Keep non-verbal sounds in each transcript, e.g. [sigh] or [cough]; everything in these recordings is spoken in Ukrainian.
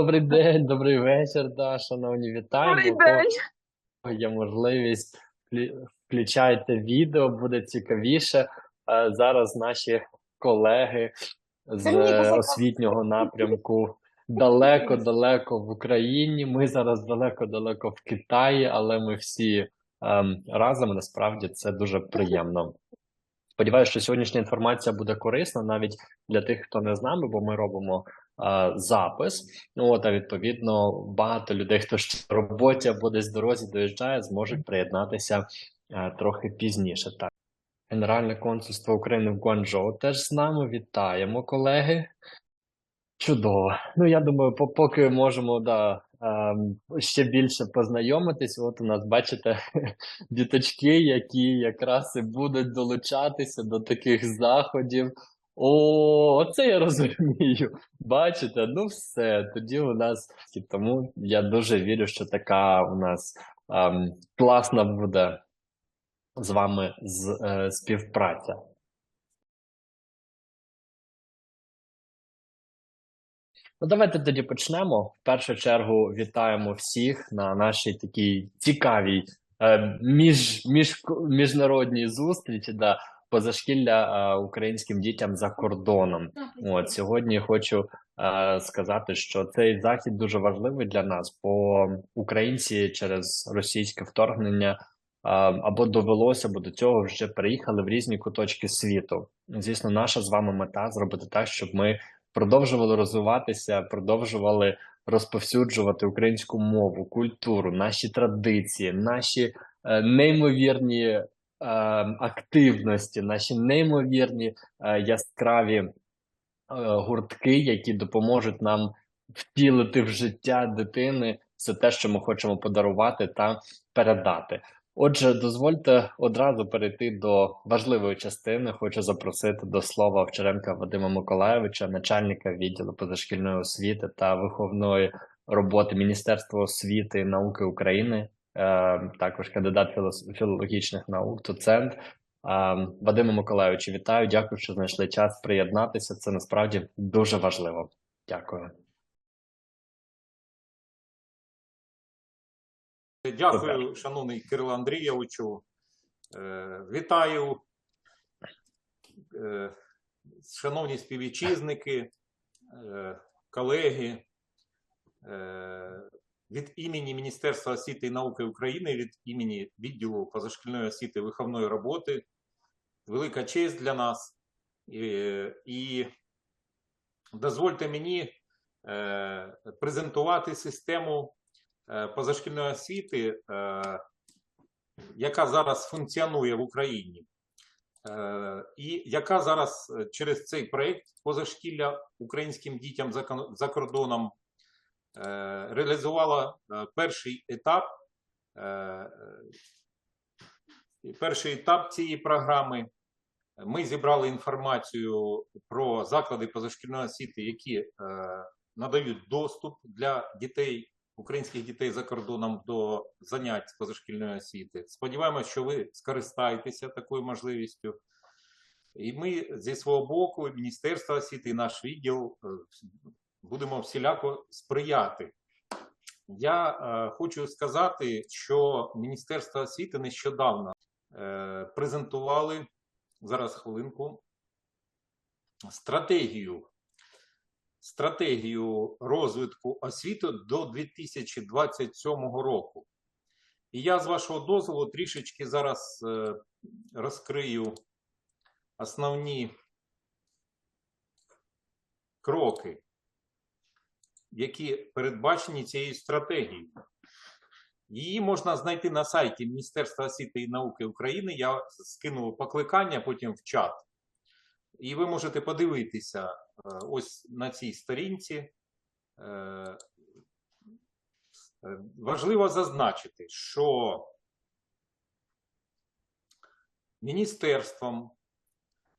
Добрий день, добрий вечір, да, шановні, вітаємо. Добрий день. Є можливість, включайте відео, буде цікавіше. Е, Зараз наші колеги з освітнього напрямку далеко-далеко в Україні. Ми зараз далеко-далеко в Китаї, але ми всі ем, разом. Насправді це дуже приємно. Сподіваюся, що сьогоднішня інформація буде корисна навіть для тих, хто не з нами, бо ми робимо запис. Ну от, а відповідно, багато людей, хто ще в роботі або десь в дорозі доїжджає, зможуть приєднатися трохи пізніше. Так, Генеральне консульство України в Гуанчжоу теж з нами. Вітаємо, колеги. Чудово. Ну, я думаю, поки можемо да, ще більше познайомитись. От у нас, бачите, [laughs] діточки, які якраз і будуть долучатися до таких заходів. О, оце я розумію. Бачите, ну все, тоді у нас. Тому я дуже вірю, що така у нас ем, класна буде з вами з, е, співпраця. Ну, давайте тоді почнемо. В першу чергу вітаємо всіх на нашій такій цікавій е, між, між, міжнародній зустрічі, да, позашкілля українським дітям за кордоном. От сьогодні хочу сказати, що цей захід дуже важливий для нас, бо українці через російське вторгнення або довелося, або до цього вже переїхали в різні куточки світу. Звісно, наша з вами мета зробити так, щоб ми продовжували розвиватися, продовжували розповсюджувати українську мову, культуру, наші традиції, наші е, неймовірні активності, наші неймовірні е, яскраві е, гуртки, які допоможуть нам втілити в життя дитини все те, що ми хочемо подарувати та передати. Отже, дозвольте одразу перейти до важливої частини. Хочу запросити до слова Овчаренка Вадима Миколаєвича, начальника відділу позашкільної освіти та виховної роботи Міністерства освіти і науки України, також кандидат філологічних наук, доцент. Е, Вадиме Миколаєвичу, вітаю. Дякую, що знайшли час приєднатися. Це насправді дуже важливо. Дякую. Дякую, шановний Кирило Андрійовичу. Е, Вітаю, е, шановні співвітчизники, е, колеги. Від імені Міністерства освіти і науки України, від імені відділу позашкільної освіти виховної роботи. Велика честь для нас. І, дозвольте мені е, презентувати систему е, позашкільної освіти, е, яка зараз функціонує в Україні, і яка зараз через цей проєкт позашкілля українським дітям за кордоном реалізувала е, перший етап. е, е, Перший етап цієї програми. Ми зібрали інформацію про заклади позашкільної освіти, які е, надають доступ для дітей, українських дітей за кордоном до занять позашкільної освіти. Сподіваємось, що ви скористаєтеся такою можливістю. І ми зі свого боку, Міністерство освіти і наш відділ е, будемо всіляко сприяти. Я е, хочу сказати, що Міністерство освіти нещодавно е, презентували зараз хвилинку стратегію стратегію розвитку освіти до 2027 року. І я з вашого дозволу трішечки зараз е, розкрию основні кроки, які передбачені цією стратегією. Її можна знайти на сайті Міністерства освіти і науки України. Я скину покликання потім в чат. І ви можете подивитися е, ось на цій сторінці. Е, Важливо зазначити, що міністерством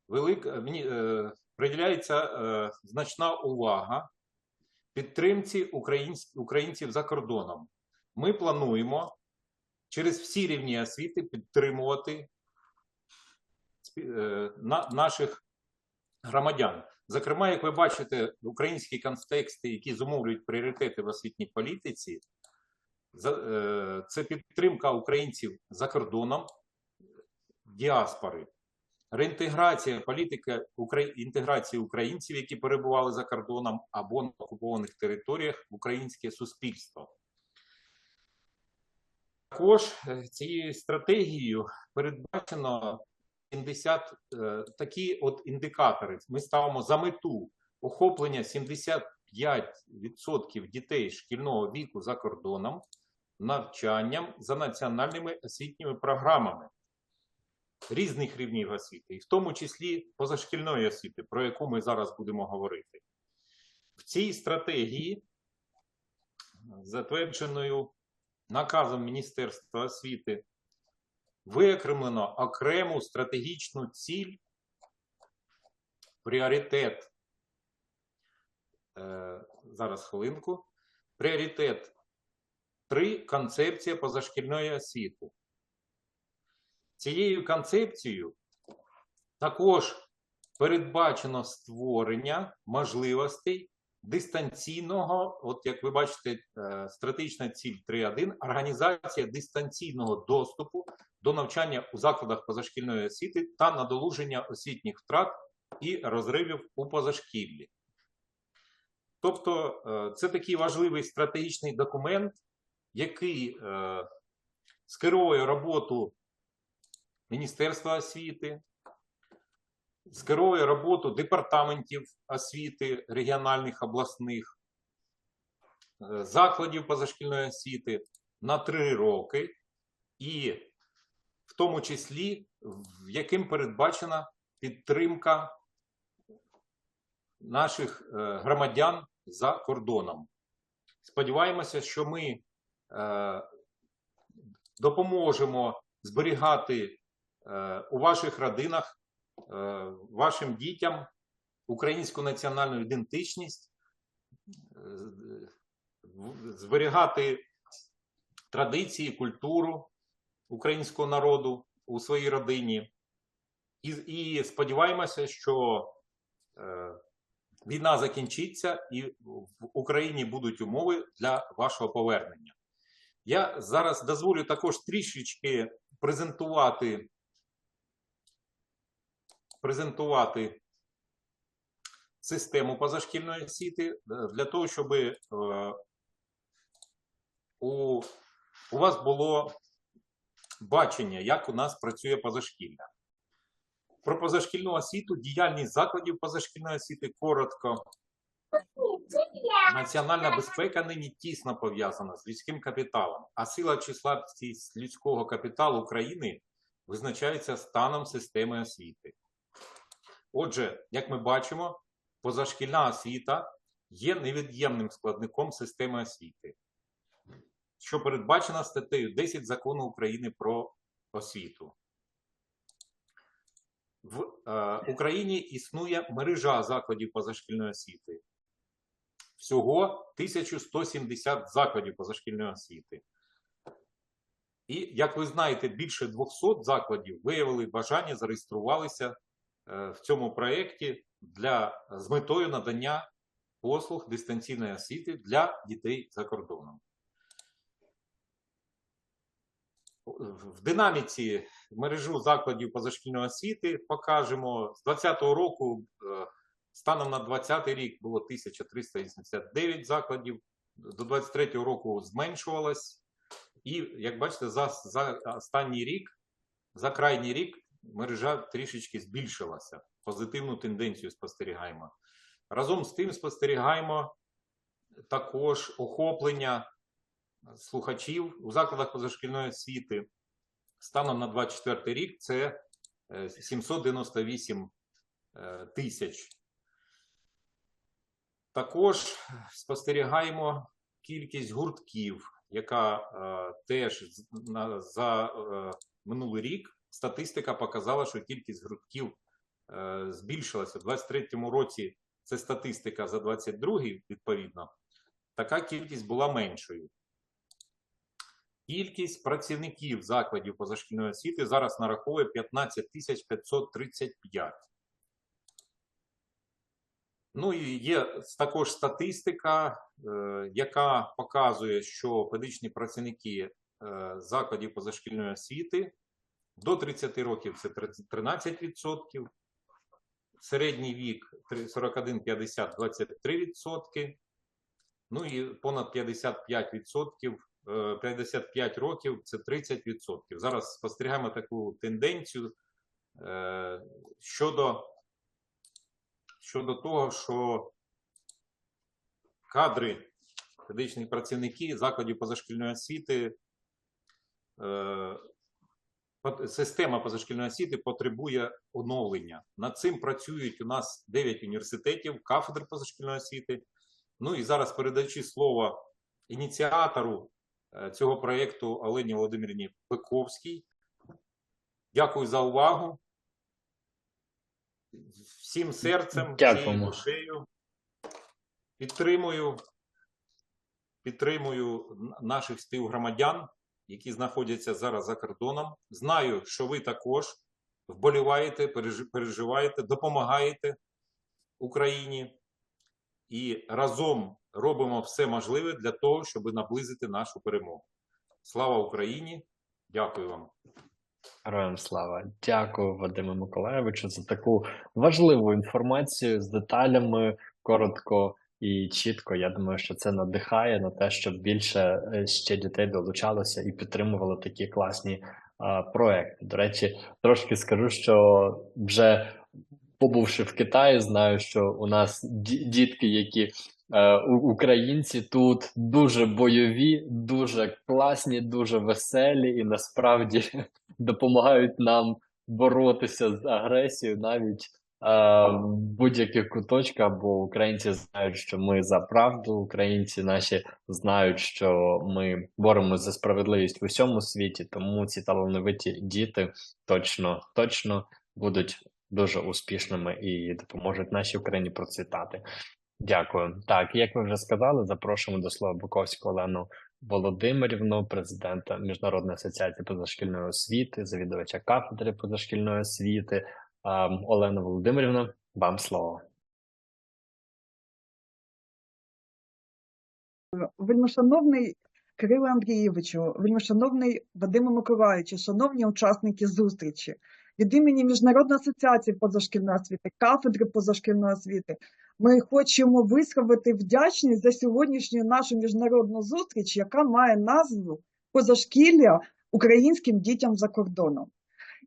велик, е, приділяється значна увага підтримці українців за кордоном. Ми плануємо через всі рівні освіти підтримувати е, на- наших громадян. Зокрема, як ви бачите, українські контексти, які зумовлюють пріоритети в освітній політиці, е, це підтримка українців за кордоном, діаспори, реінтеграція політика Украї- інтеграції українців, які перебували за кордоном або на окупованих територіях в українське суспільство. Також е, цією стратегією передбачено 70 е, такі от індикатори. Ми ставимо за мету охоплення 75% дітей шкільного віку за кордоном навчанням за національними освітніми програмами різних рівнів освіти, і в тому числі позашкільної освіти, про яку ми зараз будемо говорити. В цій стратегії, затвердженою наказом Міністерства освіти, виокремлено окрему стратегічну ціль, пріоритет. Е, зараз хвилинку. Пріоритет 3. Концепція позашкільної освіти. Цією концепцією також передбачено створення можливостей дистанційного, от як ви бачите, е, стратегічна ціль 3.1, організація дистанційного доступу до навчання у закладах позашкільної освіти та надолуження освітніх втрат і розривів у позашкіллі. Тобто, е, це такий важливий стратегічний документ, який е, скерує роботу Міністерства освіти, скерує роботу департаментів освіти регіональних обласних, е, закладів позашкільної освіти на три роки, і в тому числі, в яким передбачена підтримка наших е, громадян за кордоном. Сподіваємося, що ми е, допоможемо зберігати у ваших родинах, е, вашим дітям українську національну ідентичність, е, зберігати традиції, культуру українського народу у своїй родині. І, і сподіваємося, що е, війна закінчиться і в Україні будуть умови для вашого повернення. Я зараз дозволю також трішечки презентувати, презентувати систему позашкільної освіти е, для того, щоб е, у, у вас було бачення, як у нас працює позашкілля. Про позашкільну освіту, діяльність закладів позашкільної освіти коротко. Національна безпека нині тісно пов'язана з людським капіталом, а сила чи слабкість людського капіталу України визначається станом системи освіти. Отже, як ми бачимо, позашкільна освіта є невід'ємним складником системи освіти, що передбачена статтею 10 закону України про освіту. В е, Україні існує мережа закладів позашкільної освіти. Всього 1170 закладів позашкільної освіти. І, як ви знаєте, більше 200 закладів виявили бажання зареєструвалися е, в цьому проєкті для, з метою надання послуг дистанційної освіти для дітей за кордоном. В динаміці мережу закладів позашкільної освіти покажемо з 2020 року. е, Станом на 2020 рік було 1389 закладів, до 2023 року зменшувалось. І, як бачите, за, за останній рік, за крайній рік, мережа трішечки збільшилася. Позитивну тенденцію спостерігаємо. Разом з тим спостерігаємо також охоплення слухачів у закладах позашкільної освіти. Станом на 24 рік це е, 798 е, тисяч. Також спостерігаємо кількість гуртків, яка е, теж на, за е, минулий рік статистика показала, що кількість гуртків е, збільшилася. У 2023 році це статистика за 22-й, відповідно. Така кількість була меншою. Кількість працівників закладів позашкільної освіти зараз нараховує 15 535. Ну і є також статистика, е, яка показує, що педагогічні працівники е, закладів позашкільної освіти до 30 років це 13%, середній вік 41-50 23%, ну і понад 55%, е, 55 років це 30%. Зараз спостерігаємо таку тенденцію е, щодо щодо того, що кадри педагогічні працівники закладів позашкільної освіти, е, система позашкільної освіти потребує оновлення. Над цим працюють у нас 9 університетів, кафедр позашкільної освіти. Ну і зараз передаючи слово ініціатору е, цього проєкту Олені Володимирівні Пековській. Дякую за увагу. Всім серцем, всією душею. Підтримую, підтримую наших співгромадян, які знаходяться зараз за кордоном. Знаю, що ви також вболіваєте, переживаєте, допомагаєте Україні і разом робимо все можливе для того, щоб наблизити нашу перемогу. Слава Україні! Дякую вам. Героям слава. Дякую, Вадиму Миколаєвичу, за таку важливу інформацію з деталями, коротко і чітко. Я думаю, що це надихає на те, щоб більше е, ще дітей долучалося і підтримували такі класні а, проекти. До речі, трошки скажу, що вже побувши в Китаї, знаю, що у нас дітки, які е, українці тут дуже бойові, дуже класні, дуже веселі і насправді [laughs] допомагають нам боротися з агресією навіть будь-яких куточках, бо українці знають, що ми за правду, українці наші знають, що ми боремося за справедливість в усьому світі, тому ці талановиті діти точно, точно будуть дуже успішними і допоможуть нашій Україні процвітати. Дякую. Так, як ви вже сказали, запрошуємо до слова Буковську Олену Володимирівну, президента Міжнародної асоціації позашкільної освіти, завідувача кафедри позашкільної освіти. Ем, Олена Володимирівна, вам слово. Вельмишановний Кирило Андрійовичу, вельмишановний Вадиме Миколаївичу, шановні учасники зустрічі, від імені Міжнародної асоціації позашкільної освіти, кафедри позашкільної освіти, ми хочемо висловити вдячність за сьогоднішню нашу міжнародну зустріч, яка має назву Позашкілля українським дітям за кордоном.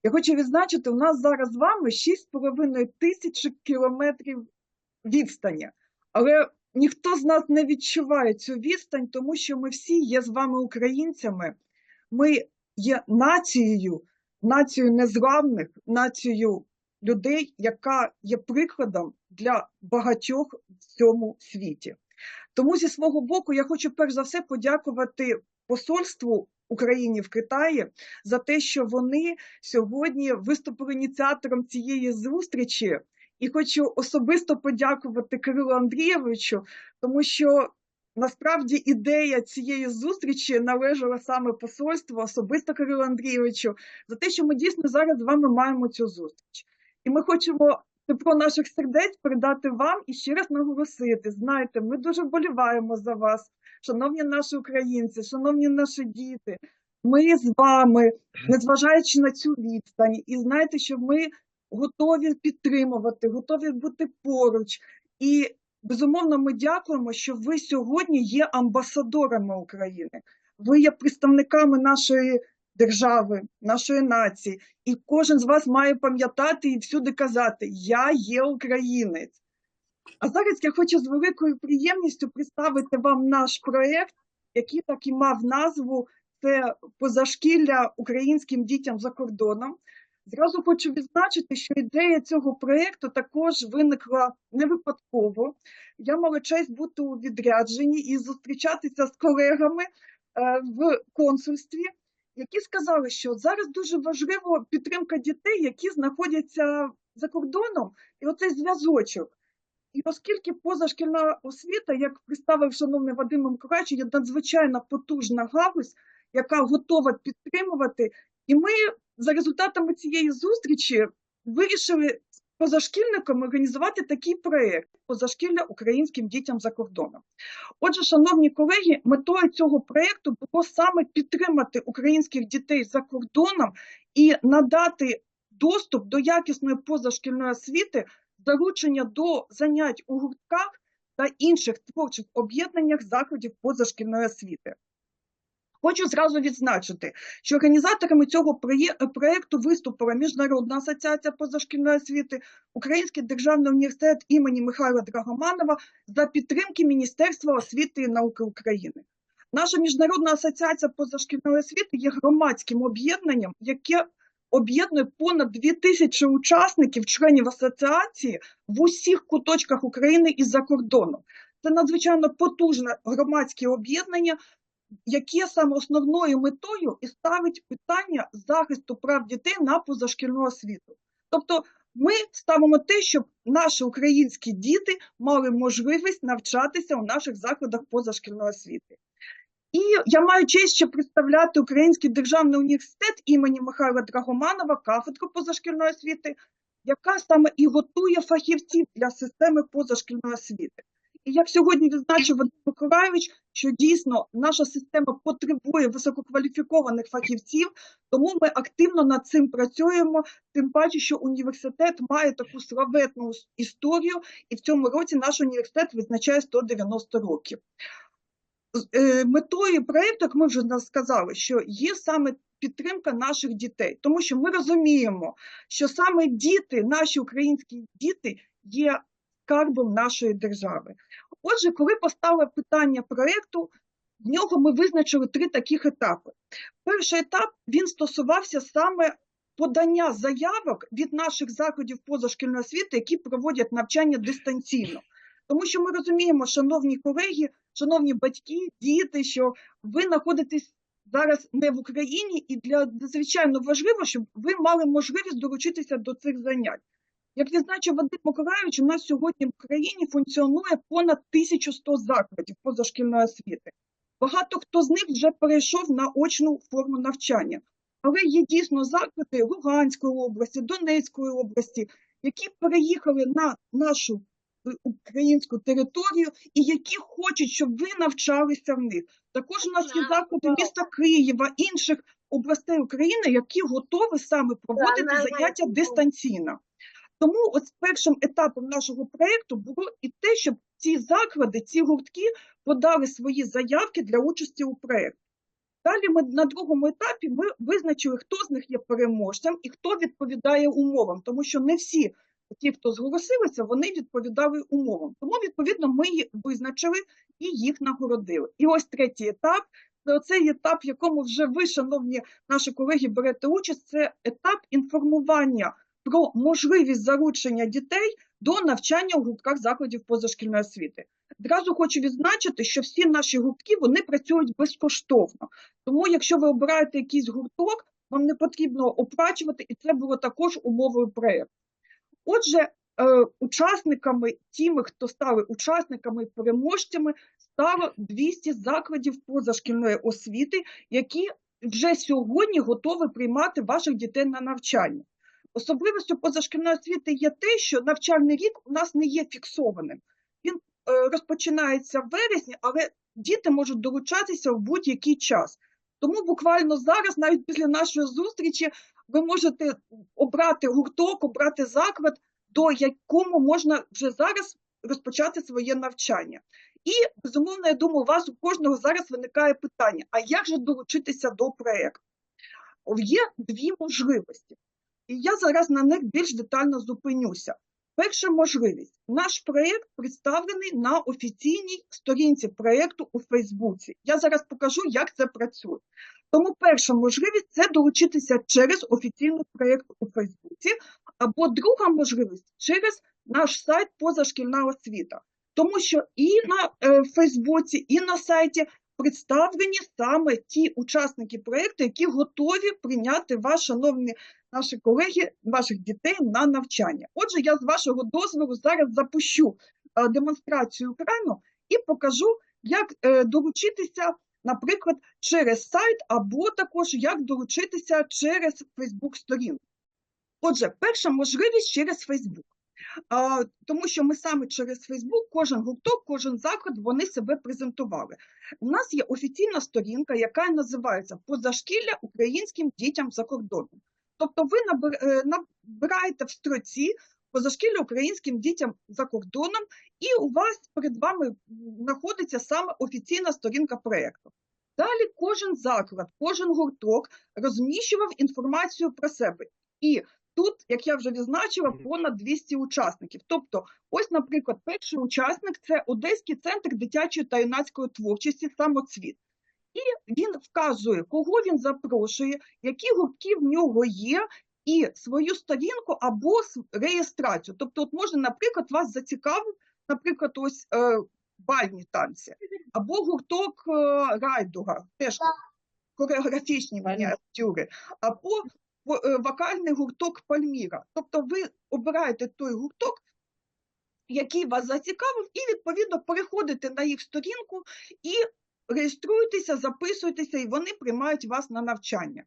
Я хочу відзначити, у нас зараз з вами 6,5 тисячі кілометрів відстані, але ніхто з нас не відчуває цю відстань, тому що ми всі є з вами українцями. Ми є нацією, нацією незламних, нацією людей, яка є прикладом для багатьох в цьому світі. Тому зі свого боку я хочу перш за все подякувати посольству Україні в Китаї за те, що вони сьогодні виступили ініціатором цієї зустрічі. І хочу особисто подякувати Кирилу Андрійовичу, тому що насправді ідея цієї зустрічі належала саме посольству, особисто Кирилу Андрійовичу, за те, що ми дійсно зараз з вами маємо цю зустріч. І ми хочемо тепло наших сердець передати вам і ще раз наголосити. Знаєте, ми дуже вболіваємо за вас, шановні наші українці, шановні наші діти. Ми з вами, незважаючи на цю відстань, і знаєте, що ми готові підтримувати, готові бути поруч. І безумовно, ми дякуємо, що ви сьогодні є амбасадорами України. Ви є представниками нашої держави, нашої нації, і кожен з вас має пам'ятати і всюди казати: Я є українець. А зараз я хочу з великою приємністю представити вам наш проєкт, який так і мав назву це позашкілля українським дітям за кордоном. Зразу хочу відзначити, що ідея цього проєкту також виникла не випадково. Я мала честь бути у відрядженні і зустрічатися з колегами е, в консульстві, які сказали, що зараз дуже важливо підтримка дітей, які знаходяться за кордоном, і оцей зв'язочок. І оскільки позашкільна освіта, як представив шановний Вадим Миколаївич, є надзвичайно потужна галузь, яка готова підтримувати, і ми за результатами цієї зустрічі вирішили позашкільникам організувати такий проєкт позашкілля українським дітям за кордоном. Отже, шановні колеги, метою цього проєкту було саме підтримати українських дітей за кордоном і надати доступ до якісної позашкільної освіти, залучення до занять у гуртках та інших творчих об'єднаннях заходів позашкільної освіти. Хочу зразу відзначити, що організаторами цього проєкту виступила Міжнародна асоціація позашкільної освіти, Український державний університет імені Михайла Драгоманова за підтримки Міністерства освіти і науки України. Наша міжнародна асоціація позашкільної освіти є громадським об'єднанням, яке об'єднує понад 2000 учасників, членів асоціації в усіх куточках України і за кордоном. Це надзвичайно потужне громадське об'єднання, яке саме основною метою і ставить питання захисту прав дітей на позашкільну освіту. Тобто ми ставимо те, щоб наші українські діти мали можливість навчатися у наших закладах позашкільної освіти. І я маю честь ще представляти Український державний університет імені Михайла Драгоманова, кафедру позашкільної освіти, яка саме і готує фахівців для системи позашкільної освіти. І як сьогодні відзначив Вадим Миколайович, що дійсно наша система потребує висококваліфікованих фахівців, тому ми активно над цим працюємо. Тим паче, що університет має таку славетну історію, і в цьому році наш університет відзначає 190 років. Е, Метою проєкту, як ми вже сказали, що є саме підтримка наших дітей, тому що ми розуміємо, що саме діти, наші українські діти, є скарбом нашої держави. Отже, коли поставили питання проєкту, в нього ми визначили три таких етапи. Перший етап він стосувався саме подання заявок від наших закладів позашкільної освіти, які проводять навчання дистанційно. Тому що ми розуміємо, шановні колеги, шановні батьки, діти, що ви знаходитесь зараз не в Україні, і для надзвичайно важливо, щоб ви мали можливість долучитися до цих занять. Як відзначив Вадим Миколайович, у нас сьогодні в Україні функціонує понад 1100 закладів позашкільної освіти. Багато хто з них вже перейшов на очну форму навчання. Але є дійсно заклади Луганської області, Донецької області, які переїхали на нашу е, українську територію і які хочуть, щоб ви навчалися в них. Також у нас є заклади міста Києва, інших областей України, які готові саме проводити заняття дистанційно. Тому ось першим етапом нашого проєкту було і те, щоб ці заклади, ці гуртки подали свої заявки для участі у проєкті. Далі ми на другому етапі ми визначили, хто з них є переможцем і хто відповідає умовам, тому що не всі ті, хто зголосилися, вони відповідали умовам. Тому, відповідно, ми їх визначили і їх нагородили. І ось третій етап це оцей етап, в якому вже ви, шановні наші колеги, берете участь, це етап інформування про можливість залучення дітей до навчання у гуртках закладів позашкільної освіти. Одразу хочу відзначити, що всі наші гуртки вони працюють безкоштовно. Тому, якщо ви обираєте якийсь гурток, вам не потрібно оплачувати, і це було також умовою проєкту. Отже, е, учасниками, тими, хто стали учасниками і переможцями, стало 200 закладів позашкільної освіти, які вже сьогодні готові приймати ваших дітей на навчання. Особливістю позашкільної освіти є те, що навчальний рік у нас не є фіксованим. Він е, розпочинається в вересні, але діти можуть долучатися в будь-який час. Тому буквально зараз, навіть після нашої зустрічі, ви можете обрати гурток, обрати заклад, до якому можна вже зараз розпочати своє навчання. І, безумовно, я думаю, у вас у кожного зараз виникає питання: а як же долучитися до проєкту? Є дві можливості. І я зараз на них більш детально зупинюся. Перша можливість. Наш проєкт представлений на офіційній сторінці проєкту у Фейсбуці. Я зараз покажу, як це працює. Тому перша можливість це долучитися через офіційний проєкт у Фейсбуці, або друга можливість через наш сайт Позашкільна освіта. Тому що і на е, Фейсбуці, і на сайті представлені саме ті учасники проєкту, які готові прийняти вас, шановні наші колеги, ваших дітей на навчання. Отже, я з вашого дозволу зараз запущу е, демонстрацію екрану і покажу, як е, долучитися, наприклад, через сайт, або також як долучитися через Facebook сторінку. Отже, перша можливість через Фейсбук. Тому що ми саме через Фейсбук, кожен гурток, кожен заклад, вони себе презентували. У нас є офіційна сторінка, яка називається Позашкілля українським дітям за кордоном. Тобто ви е, набираєте в строці позашкілля українським дітям за кордоном, і у вас перед вами знаходиться саме офіційна сторінка проєкту. Далі кожен заклад, кожен гурток розміщував інформацію про себе. І тут, як я вже відзначила, понад 200 учасників. Тобто, ось, наприклад, перший учасник це Одеський центр дитячої та юнацької творчості самоцвіт. І він вказує, кого він запрошує, які гуртки в нього є, і свою сторінку або с- реєстрацію. Тобто, от можна, наприклад, вас зацікавив, наприклад, ось е, бальні танці, або гурток е, райдуга, теж хореографічні мініатюри, або вокальний гурток Пальміра. Тобто ви обираєте той гурток, який вас зацікавив, і відповідно переходите на їх сторінку і реєструєтеся, записуєтеся, і вони приймають вас на навчання.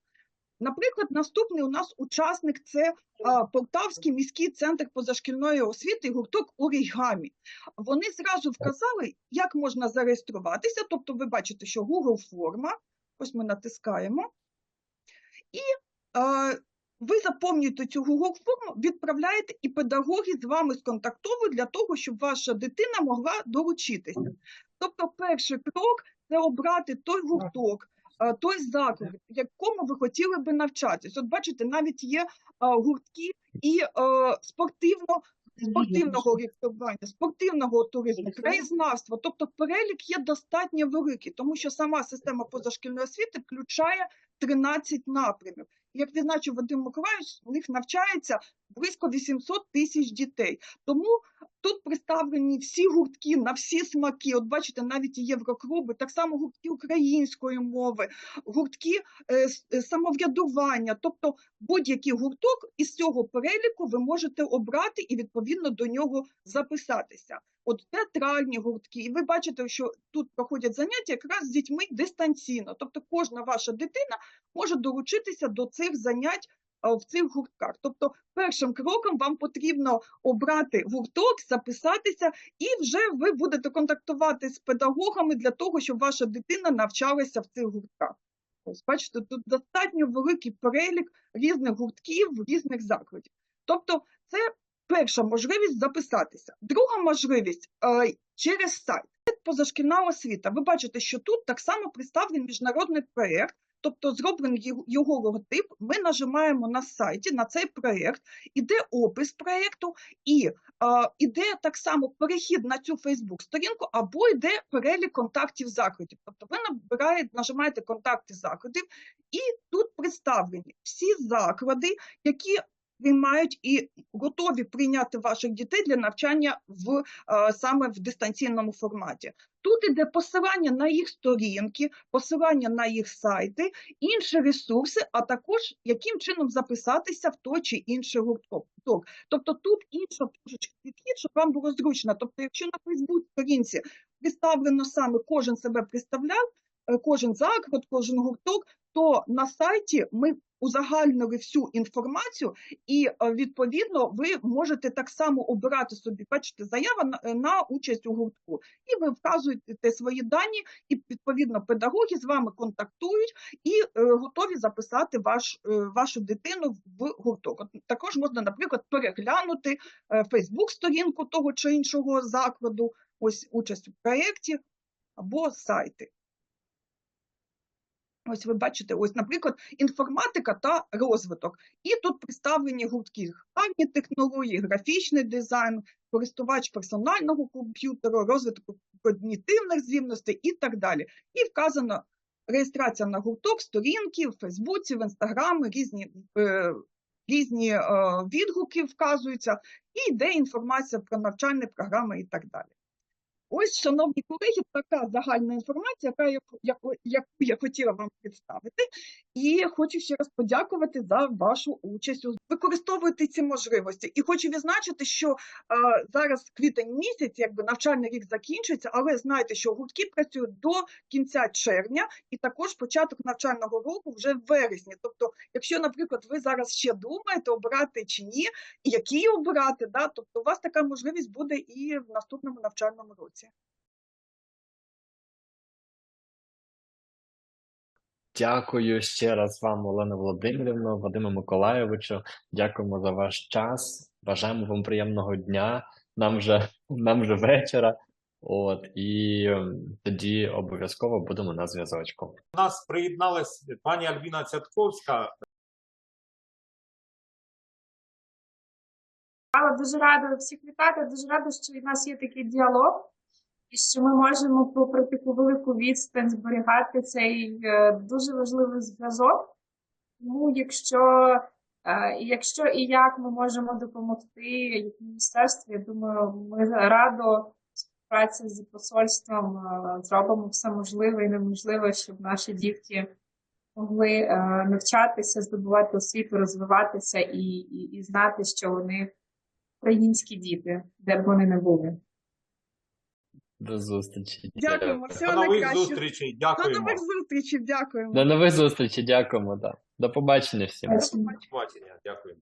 Наприклад, наступний у нас учасник це а, Полтавський міський центр позашкільної освіти, гурток Орігамі. Вони зразу вказали, як можна зареєструватися. Тобто, ви бачите, що Google форма. Ось ми натискаємо. Ви заповнюєте цю Google форму, відправляєте, і педагоги з вами сконтактовують для того, щоб ваша дитина могла долучитися. Тобто, перший крок це обрати той гурток, той заклад, в якому ви хотіли би навчатись. От бачите, навіть є гуртки і спортивно. Спортивного орієнтування, спортивного туризму, краєзнавства, тобто перелік є достатньо великий, тому що сама система позашкільної освіти включає 13 напрямів. Як відзначив Вадим Миколаївич, в них навчається близько 800 тисяч дітей. Тому тут представлені всі гуртки на всі смаки. От бачите, навіть і євроклуби, так само гуртки української мови, гуртки е, е, самоврядування. Тобто будь-який гурток із цього переліку ви можете обрати і відповідно до нього записатися. От театральні гуртки, і ви бачите, що тут проходять заняття якраз з дітьми дистанційно. Тобто кожна ваша дитина може долучитися до цих занять в цих гуртках. Тобто, першим кроком вам потрібно обрати гурток, записатися, і вже ви будете контактувати з педагогами для того, щоб ваша дитина навчалася в цих гуртках. Ось бачите, тут достатньо великий перелік різних гуртків, різних закладів. Тобто, це перша можливість записатися. Друга можливість е, через сайт. Позашкільна освіта. Ви бачите, що тут так само представлений міжнародний проєкт, тобто зроблений його- логотип. Ми нажимаємо на сайті на цей проєкт, іде опис проєкту, і е, іде так само перехід на цю Фейсбук-сторінку, або йде перелік контактів закладів. Тобто ви набираєте, нажимаєте контакти закладів, і тут представлені всі заклади, які приймають і готові прийняти ваших дітей для навчання в е, саме в дистанційному форматі. Тут іде посилання на їх сторінки, посилання на їх сайти, інші ресурси, а також яким чином записатися в той чи інший гурток. Тобто тут інша трошечки підхід, щоб вам було зручно. Тобто, якщо на Фейсбук сторінці представлено саме кожен себе представляв, е, кожен заклад, кожен гурток, то на сайті ми узагальнили всю інформацію, і е, відповідно ви можете так само обирати собі, бачите, заява на, е, на участь у гуртку, і ви вказуєте свої дані, і відповідно педагоги з вами контактують і е, готові записати ваш, е, вашу дитину в гурток. От також можна, наприклад, переглянути Фейсбук сторінку того чи іншого закладу, ось участь у проєкті або сайти. Ось ви бачите, ось, наприклад, інформатика та розвиток. І тут представлені гуртки гарні технології, графічний дизайн, користувач персонального комп'ютера, розвиток когнітивних здібностей і так далі. І вказано реєстрація на гурток, сторінки в Фейсбуці, в Інстаграмі, різні, е, різні е, відгуки вказуються, і йде інформація про навчальні програми і так далі. Ось, шановні колеги, така загальна інформація, яка яку, я хотіла вам представити. І хочу ще раз подякувати за вашу участь. Використовуйте ці можливості. І хочу відзначити, що а, зараз квітень місяць, якби навчальний рік закінчується, але знайте, що гуртки працюють до кінця червня, і також початок навчального року вже в вересні. Тобто, якщо, наприклад, ви зараз ще думаєте, обирати чи ні, і які обирати, да, тобто у вас така можливість буде і в наступному навчальному році. Дякую ще раз вам, Олена Володимирівна, Вадиму Миколайовичу. Дякуємо за ваш час. Бажаємо вам приємного дня. Нам вже, нам вже вечора. От, і ем, тоді обов'язково будемо на зв'язочку. У нас приєдналась пані Альбіна Цятковська, Але дуже рада всіх вітати. Дуже рада, що у нас є такий діалог, і що ми можемо попри таку велику відстань зберігати цей е, дуже важливий зв'язок. Тому, якщо, е, якщо і як ми можемо допомогти як міністерство, я думаю, ми радо співпраці з посольством е, зробимо все можливе і неможливе, щоб наші дітки могли навчатися, здобувати освіту, розвиватися і, і, і знати, що вони українські діти, де б вони не були. До зустрічі. Дякуємо. до Всього нових найкращого. зустрічей. До нових зустрічей. Дякуємо. До нових зустрічей. Дякуємо. Да. До побачення всім. До побачення. Дякуємо.